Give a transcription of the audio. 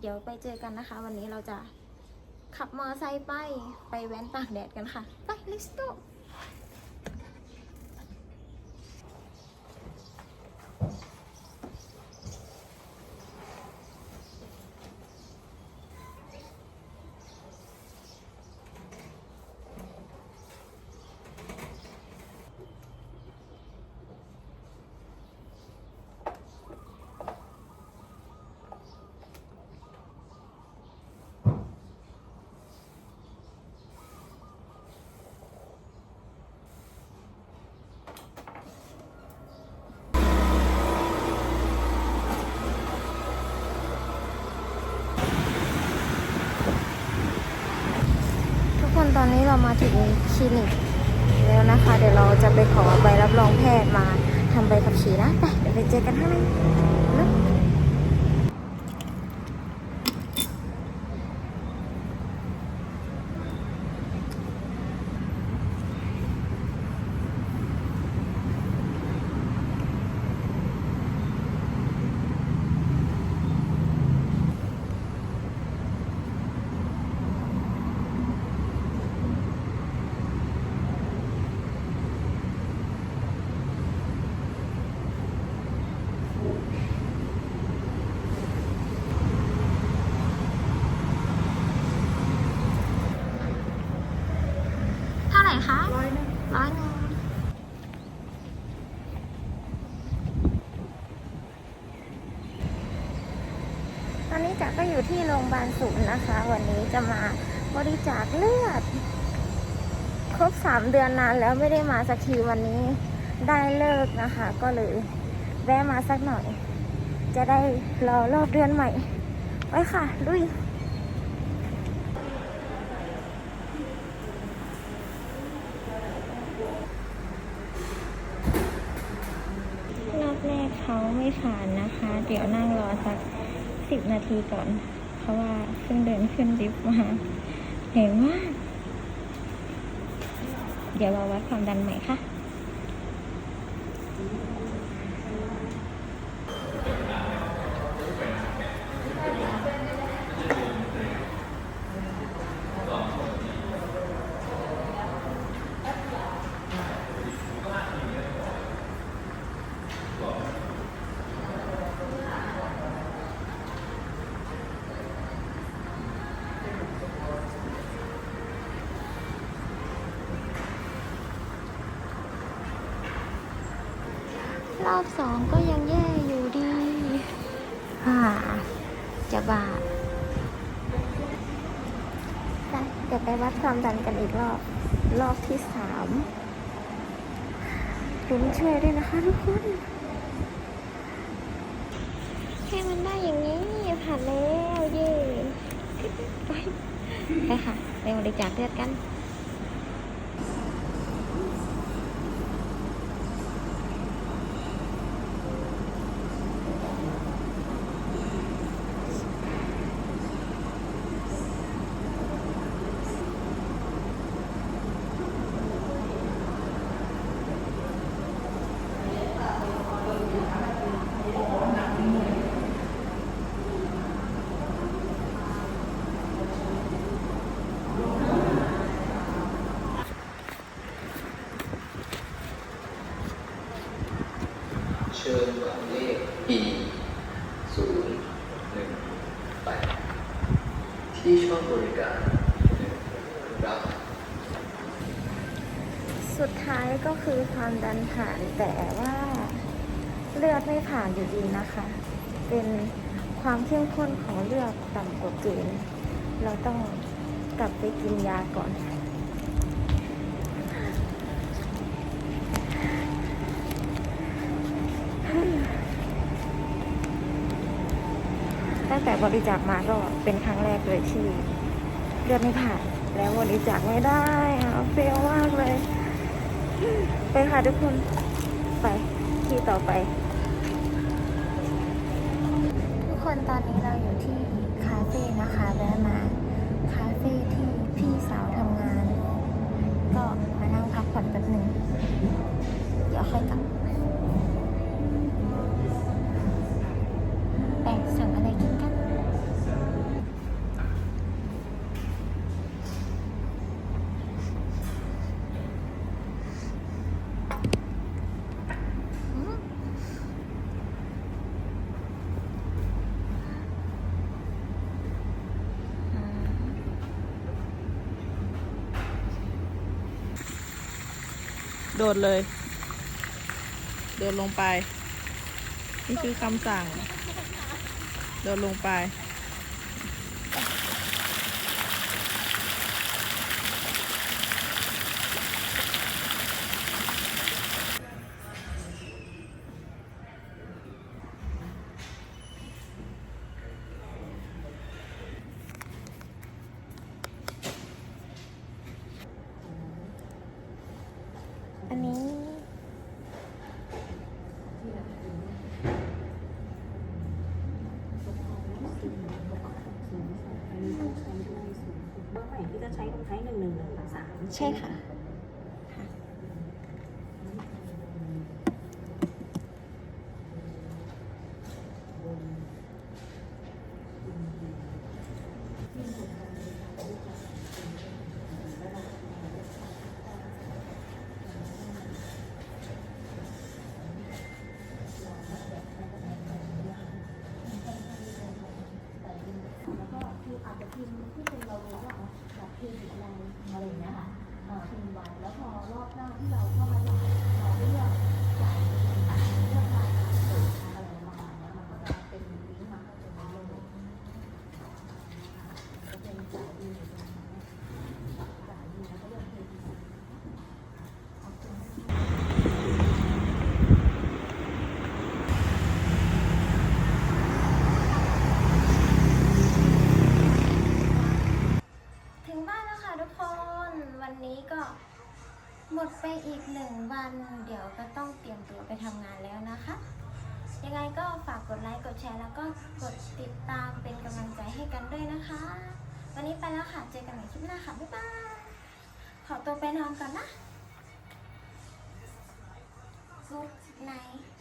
เดี๋ยวไปเจอกันนะคะ วันนี้เราจะขับมอเตอร์ไซค์ไปไปแว้นตากแดดกันค่ะ ไป let's go ทุก คนตอนนี้เรามาถึงคลินิกแล้วนะคะ เดี๋ยวเราจะไปขอใบรับรองแพทย์มาทำใบขับขี่นะไปเดี๋ยวไปเจอกันข้างในนะ ร่คะร้อยหนึ่งร้อยหนึ่งตอนนี้จ๋าก็อยู่ที่โรงพยาบาลศูนย์นะคะ วันนี้จะมาบริจาคเลือด ครบสามเดือนนานแล้วไม่ได้มาสักทีวันนี้ได้เลิกนะคะ ก็เลยแวะมาสักหน่อย จะได้รอรอบเดือนใหม่ไว้ค่ะลุย รอบแรก เขาไม่ผ่านนะคะ เดี๋ยวนั่งรอสักสิบนาทีก่อน เพราะว่าเพิ่งเดินขึ้นลิฟต์มาเหนื่อยมากเดี๋ยวเราวัดความดันใหม่ค่ะ อบสองก็ยังแย่อยู่ดีอ่าจะบาดไปเดี๋ยวไปวัดความดันกันอีกรอบ รอบที่สามลุ้นช่วยด้วยนะคะทุกคนให้มันได้อย่างนี้ผ่านแล้ว เย่ไปไปค่ะไปบริจาคเลือดกัน เชิญหมายเลข E ศูนย์หนึ่งแปดที่ช่อง บริการรับสุดท้ายก็คือความดันผ่านแต่ว่าเลือดไม่ผ่านอยู่ดีนะคะ เป็นความเข้มข้นของเลือดต่ำกว่าเกณฑ์เราต้องกลับไปกินยาก่อนตั้งแต่บริจาคมาก็เป็นครั้งแรกเลยที่ เลือดไม่ผ่านแล้วบริจาคไม่ได้อะเฟลมากเลย ไปค่ะทุกคน ไปที่ต่อไป ทุกคนตอนนี้เราอยู่ที่คาเฟ่นะคะแวะมาคาเฟ่ที่พี่สาวทำงาน ก็มานั่งพักผ่อนแป๊บหนึ่ง โดดเลย โดดลงไป นี่คือคำสั่ง โดดลงไป อันนี้เบอร์ใหม่ที่จะใช้ต้องใช้หนึ่งหนึ่งหนึ่งสามใช่ค่ะ แล้วก็คืออาจจะพิมพ์ที่เป็นเรารู้ว่าอ๋อแบบพิมพ์อะไรอะไรอย่างเงี้ยค่ะเอ่อพิมพ์ไว้แล้วพอรอบหน้าที่เราเข้ามาจ่ายเราเลือกจ่ายต่างๆเลือกรายการเปิดอะไรประมาณเนี้ยมันก็จะเป็นลิงก์มาให้ตรงนี้เลยจะเป็นจ่ายดีอยู่ตรงนั้นจ่ายดีแล้วก็เลือกเพย์ดี ถึงบ้านแล้วค่ะทุกคน วันนี้ก็ หมดไปอีกหนึ่งวัน เดี๋ยวก็ต้องเตรียมตัวไปทำงานแล้วนะคะ ยังไงก็ฝากกดไลค์ กดแชร์ แล้วก็กดติดตามเป็นกำลังใจให้กันด้วยนะคะ วันนี้ไปแล้วค่ะ เจอกันใหม่คลิปหน้าค่ะ บ๊ายบาย ขอตัวไปนอนก่อนนะ Good night